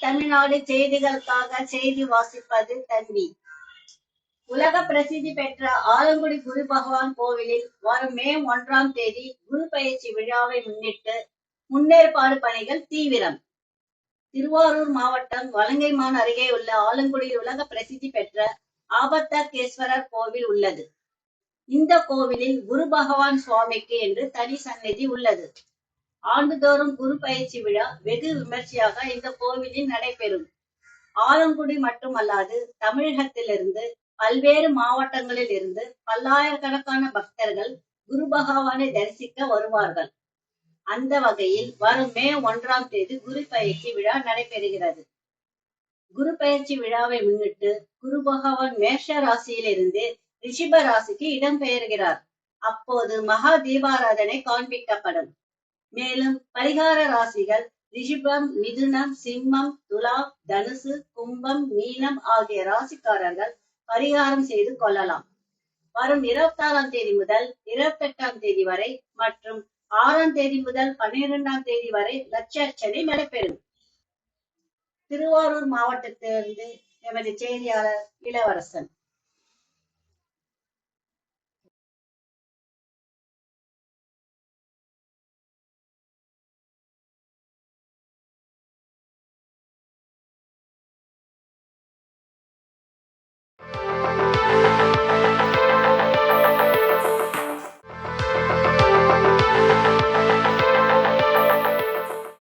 தமிழ்நாடு செய்திகளுக்காக செய்தி வாசிப்பது தன்வி உலக பிரசித்தி பெற்ற ஆலங்குடி குரு பகவான் கோவிலில் வரும் மே ஒன்றாம் தேதி குரு பயிற்சி விழாவை முன்னிட்டு முன்னேற்பாடு பணிகள் தீவிரம். திருவாரூர் மாவட்டம் வலங்கைமான் அருகே உள்ள ஆலங்குடியில் உலக பிரசித்தி பெற்ற ஆபத்தகேஸ்வரர் கோவில் உள்ளது. இந்த கோவிலில் குரு பகவான் சுவாமிக்கு என்று தனி சந்நிதி உள்ளது. ஆண்டுதோறும் குரு பயிற்சி விழா வெகு விமர்சையாக இந்த கோவிலில் நடைபெறும். ஆலங்குடி மட்டுமல்லாது தமிழகத்திலிருந்து பல்வேறு மாவட்டங்களில் இருந்து பல்லாயிரக்கணக்கான பக்தர்கள் குரு பகவானை தரிசிக்க வருவார்கள். அந்த வகையில் வரும் மே ஒன்றாம் தேதி குரு பயிற்சி விழா நடைபெறுகிறது. குரு பயிற்சி விழாவை முன்னிட்டு குரு பகவான் மேஷ ராசியிலிருந்து ரிஷிப ராசிக்கு இடம்பெயர்கிறார். அப்போது மகா தீபாராதனை காண்பிக்கப்படும். மேலும் பரிகார ராசிகள் ரிஷிபம் மிதுனம் சிம்மம் துலா தனுசு கும்பம் மீனம் ஆகிய ராசிக்காரர்கள் பரிகாரம் செய்து கொள்ளலாம். வரும் இருபத்தி ஆறாம் தேதி முதல் இருபத்தி எட்டாம் தேதி வரை மற்றும் ஆறாம் தேதி முதல் பன்னிரெண்டாம் தேதி வரை லட்சார்ச்சனை நடைபெறும் திருவாரூர் மாவட்டத்திலிருந்து எமது செய்தியாளர் இளவரசன்.